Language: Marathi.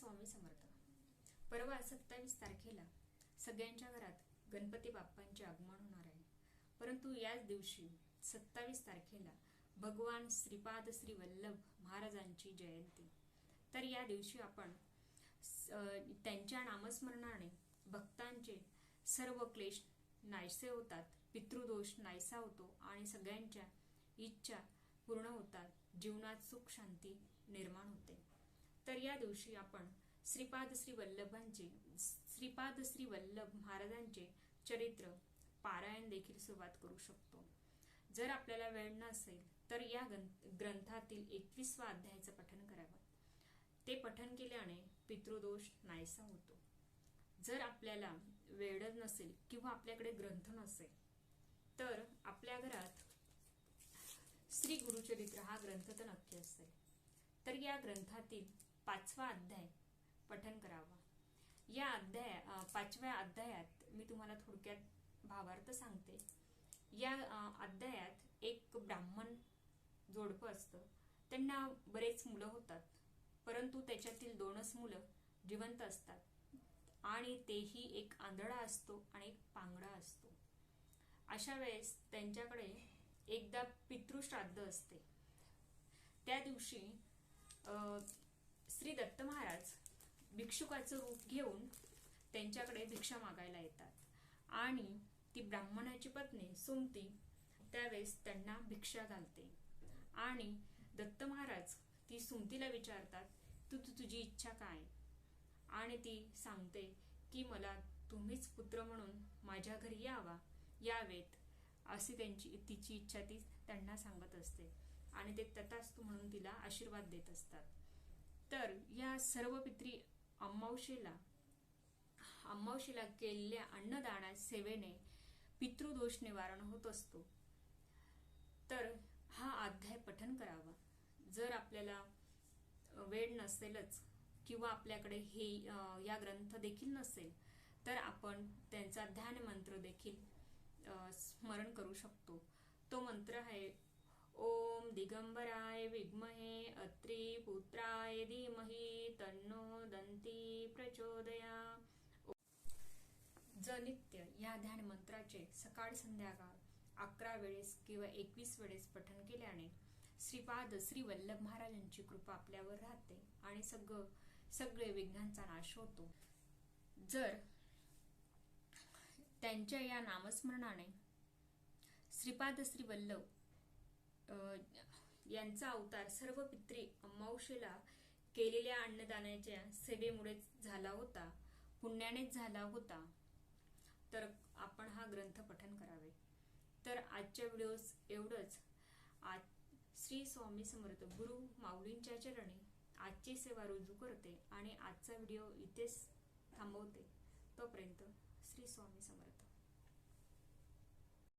स्वामी समर्थ. परवा सत्तावीस तारखेला सगळ्यांच्या घरात गणपती बाप्पांचे आगमन होणार आहे. परंतु याच दिवशी सत्तावीस तारखेला भगवान श्रीपाद श्री वल्लभ महाराजांची जयंती. तर या दिवशी आपण त्यांच्या नामस्मरणाने भक्तांचे सर्व क्लेश नाहीसे होतात पितृदोष नाहीसा होतो आणि सगळ्यांच्या इच्छा पूर्ण होतात जीवनात सुख शांती निर्माण होते. तर या दिवशी आपण श्रीपाद श्री वल्लभांचे श्रीपाद श्री वल्लभ महाराजांचे चरित्र पारायण देखील सुरुवात करू शकतो. जर आपल्याला वेळ नसेल तर या ग्रंथातील एकवीसवा अध्यायाचं पठन करावं. ते पठन केल्याने पितृदोष नाहीसा होतो. जर आपल्याला वेळच नसेल किंवा आपल्याकडे ग्रंथ नसेल तर आपल्या घरात श्री गुरुचरित्र हा ग्रंथ तर नक्की असेल. तर या ग्रंथातील पाचवा अध्याय पठन करावा. या अध्याय पाचव्या अध्यायात मी तुम्हाला थोडक्यात भावार्थ सांगते. या अध्यायात एक ब्राह्मण जोडपं असतं. त्यांना बरेच मुलं होतात परंतु त्याच्यातील दोनच मुलं जिवंत असतात. आणि तेही एक आंधळा असतो आणि एक पांगडा असतो. अशा वेळेस त्यांच्याकडे एकदा पितृश्राद्ध असते. त्या दिवशी श्री दत्त महाराज भिक्षुकाचं रूप घेऊन त्यांच्याकडे भिक्षा मागायला येतात. आणि ती ब्राह्मणाची पत्नी सुमती त्यावेळेस त्यांना भिक्षा घालते. आणि दत्त महाराज ती सुमतीला विचारतात तू तू तुझी इच्छा काय? आणि ती सांगते की मला तुम्हीच पुत्र म्हणून माझ्या घरी यावा. यावेत अशी त्यांची तिची इच्छा ती त्यांना सांगत असते. आणि ते तथास्तु म्हणून तिला आशीर्वाद देत असतात. तर या सर्व पित्री अमावशेला अमावशेला केलेल्या अन्नदाना सेवेने पितृदोष निवारण होत असतो. तर हा अध्याय पठन करावा. जर आपल्याला वेळ नसेलच किंवा आपल्याकडे हे या ग्रंथ देखील नसेल तर आपण त्यांचा ध्यान मंत्र देखील स्मरण करू शकतो. तो मंत्र आहे ओम दिगंबराय विद्महे अत्री पुत्राय धीमहि तन्नो दंती प्रचोदया। जनित्य या ध्यान मंत्राचे सकाळ संध्याकाळ अकरा वेळेस किंवा एकवीस वेळेस पठन केल्याने श्रीपाद श्री वल्लभ महाराजांची कृपा आपल्यावर राहते आणि सगळं सगळे विघ्नांचा नाश होतो. जर त्यांच्या या नामस्मरणाने श्रीपाद श्री वल्लभ यांचा अवतार सर्व पित्री अमावशेला केलेल्या अन्नदानाच्या सेवेमुळे झाला होता. पुण्यानेच झाला होता. तर आपण हा ग्रंथ पठन करावे. तर आजच्या व्हिडिओज एवढंच. आज श्री स्वामी समर्थ गुरु माऊलींच्या चरणी आजची सेवा रुजू करते आणि आजचा व्हिडिओ इथेच थांबवते. तोपर्यंत श्री स्वामी समर्थ.